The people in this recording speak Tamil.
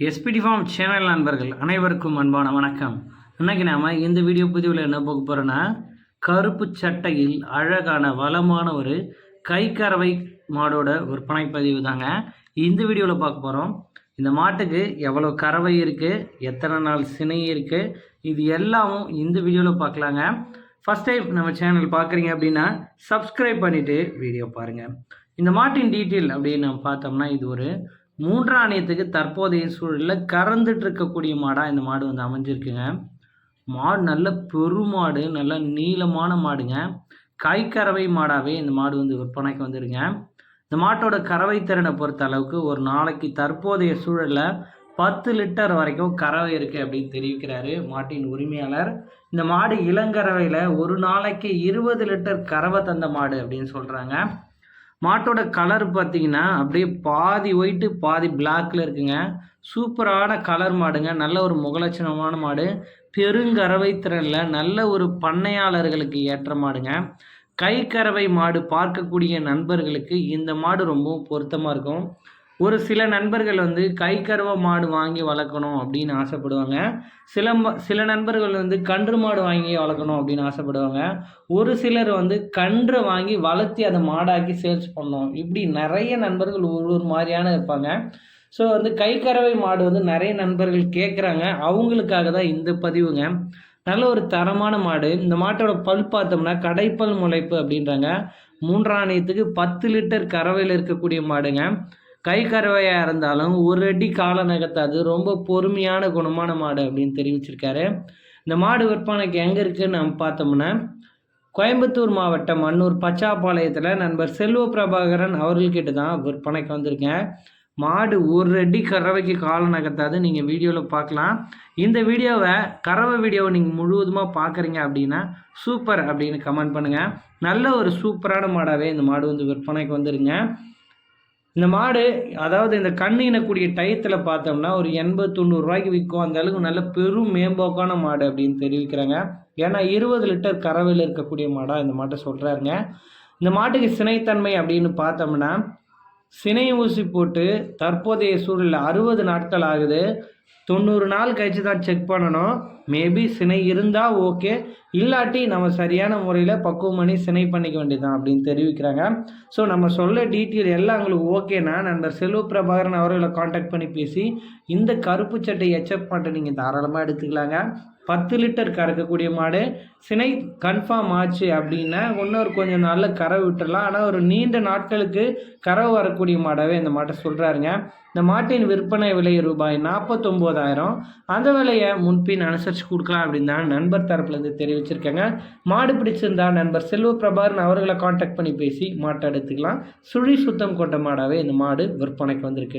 எஸ்பிடி ஃபார்ம் சேனல் நண்பர்கள் அனைவருக்கும் அன்பான வணக்கம். இன்னைக்கு நாம் இந்த வீடியோ பதிவில் என்ன பார்க்க போகிறோன்னா கருப்பு சட்டையில் அழகான வளமான ஒரு கைக்கறவை மாடோட விற்பனை பதிவு தாங்க. இந்த வீடியோவில் பார்க்க போகிறோம் இந்த மாட்டுக்கு எவ்வளோ கறவை இருக்குது எத்தனை நாள் சினை இருக்குது இது எல்லாமும் இந்த வீடியோவில் பார்க்கலாங்க. ஃபஸ்ட் டைம் நம்ம சேனல் பார்க்குறீங்க அப்படின்னா சப்ஸ்கிரைப் பண்ணிவிட்டு வீடியோ பாருங்கள் இந்த மாட்டின் டீட்டெயில் அப்படின்னு நம்ம பார்த்தோம்னா இது ஒரு மூன்றாம் ஆணையத்துக்கு தற்போதைய சூழலில் கறந்துட்டு இருக்கக்கூடிய மாடாக இந்த மாடு வந்து அமைஞ்சிருக்குங்க. மாடு நல்ல பெருமாடு நல்ல நீளமான மாடுங்க. கைக்கறவை மாடாகவே இந்த மாடு வந்து விற்பனைக்கு வந்துருங்க இந்த மாட்டோட கறவை திறனை பொறுத்த அளவுக்கு ஒரு நாளைக்கு தற்போதைய சூழலில் பத்து லிட்டர் வரைக்கும் கறவை இருக்குது அப்படின்னு தெரிவிக்கிறாரு மாட்டின் உரிமையாளர். இந்த மாடு இளங்கறவையில் ஒரு நாளைக்கு இருபது லிட்டர் கறவை தந்த மாடு அப்படின்னு சொல்கிறாங்க மாட்டோட கலர் பார்த்தீங்கன்னா அப்படியே பாதி ஒயிட்டு பாதி பிளாக்கில் இருக்குங்க. சூப்பரான கலர் மாடுங்க. நல்ல ஒரு முகலட்சணமான மாடு. பெருங்கறவை திறனில் நல்ல ஒரு பண்ணையாளர்களுக்கு ஏற்ற மாடுங்க. கை கறவை மாடு பார்க்கக்கூடிய நண்பர்களுக்கு இந்த மாடு ரொம்பவும் பொருத்தமாக இருக்கும். ஒரு சில நண்பர்கள் வந்து கை கருவ மாடு வாங்கி வளர்க்கணும் அப்படின்னு ஆசைப்படுவாங்க. சில சில நண்பர்கள் வந்து கன்று மாடு வாங்கி வளர்க்கணும் அப்படின்னு ஆசைப்படுவாங்க. ஒரு சிலர் வந்து கன்று வாங்கி வளர்த்தி அதை மாடாக்கி சேல்ஸ் பண்ணணும். இப்படி நிறைய நண்பர்கள் ஒரு ஒரு மாதிரியான இருப்பாங்க. ஸோ வந்து கை கறவை மாடு வந்து நிறைய நண்பர்கள் கேட்குறாங்க அவங்களுக்காக தான் இந்த பதிவுங்க. நல்ல ஒரு தரமான மாடு. இந்த மாட்டோட பல் பார்த்தோம்னா கடைப்பல் முளைப்பு அப்படின்றாங்க. மூன்றாணியத்துக்கு பத்து லிட்டர் கறவையில் இருக்கக்கூடிய மாடுங்க. கை கறவையாக இருந்தாலும் ஒரு அடி காலை நகர்த்தாது ரொம்ப பொறுமையான குணமான மாடு அப்படின்னு தெரிவிச்சிருக்காரு. இந்த மாடு விற்பனைக்கு எங்கே இருக்குதுன்னு நம்ம பார்த்தோம்னா கோயம்புத்தூர் மாவட்டம் மன்னூர் பச்சாப்பாளையத்தில் நண்பர் செல்வ பிரபாகரன் அவர்கள்கிட்ட தான் விற்பனைக்கு வந்திருக்கேன். மாடு ஒரு அடி கறவைக்கு காலை நகர்த்தாது நீங்கள் வீடியோவில் பார்க்கலாம். இந்த வீடியோவை கறவை வீடியோவை நீங்கள் முழுவதுமாக பார்க்குறீங்க அப்படின்னா சூப்பர் அப்படின்னு கமெண்ட் பண்ணுங்கள் நல்ல ஒரு சூப்பரான மாடாகவே இந்த மாடு வந்து விற்பனைக்கு வந்துருங்க. இந்த மாடு அதாவது இந்த கண் இனக்கூடிய டயத்தில் பார்த்தோம்னா ஒரு எண்பது தொண்ணூறுரூவாய்க்கு விற்கும் அந்த அளவுக்கு நல்ல பெரும் மேம்போக்கான மாடு அப்படின்னு தெரிவிக்கிறாங்க. ஏன்னா இருபது லிட்டர் கறவையில் இருக்கக்கூடிய மாடாக இந்த மாட்டை சொல்கிறாருங்க இந்த மாட்டுக்கு சினைத்தன்மை அப்படின்னு பார்த்தோம்னா சினை ஊசி போட்டு தற்போதைய சூழலில் அறுபது நாட்கள் ஆகுது. தொண்ணூறு நாள் கழித்து தான் செக் பண்ணணும். மேபி சினை இருந்தால் ஓகே இல்லாட்டி நம்ம சரியான முறையில் பக்குவம் பண்ணி சினை பண்ணிக்க வேண்டியதான் அப்படின்னு தெரிவிக்கிறாங்க. ஸோ நம்ம சொல்ல டீட்டெயில் எல்லாம் உங்களுக்கு ஓகேனா நண்பர் செல்வ பிரபாகரன் அவர்களை காண்டாக்ட் பண்ணி பேசி இந்த கருப்பு சட்டை எச்சப் மாட்டை நீங்கள் தாராளமாக எடுத்துக்கலாங்க. பத்து லிட்டர் கறக்கக்கூடிய மாடு சினை கன்ஃபார்ம் ஆச்சு அப்படின்னா இன்னொரு கொஞ்சம் நாளில் கறவை விட்டுடலாம். ஆனால் ஒரு நீண்ட நாட்களுக்கு கறவை வரக்கூடிய மாடாகவே இந்த மாட்டை சொல்கிறாருங்க இந்த மாட்டின் விற்பனை விலை ரூபாய் நாற்பத்தொம்போதாயிரம் அந்த விலையை முன்பின் அனுசரித்து கொடுக்கலாம் அப்படின்னு தான் நண்பர் தரப்புலேருந்து தெரிவிச்சிருக்கேங்க. மாடு பிடிச்சிருந்தா நண்பர் செல்வ பிரபாகரன் அவர்களை காண்டாக்ட் பண்ணி பேசி மாட்டை எடுத்துக்கலாம். சுழி சுத்தம் கொண்ட மாடாகவே இந்த மாடு விற்பனைக்கு வந்திருக்கு.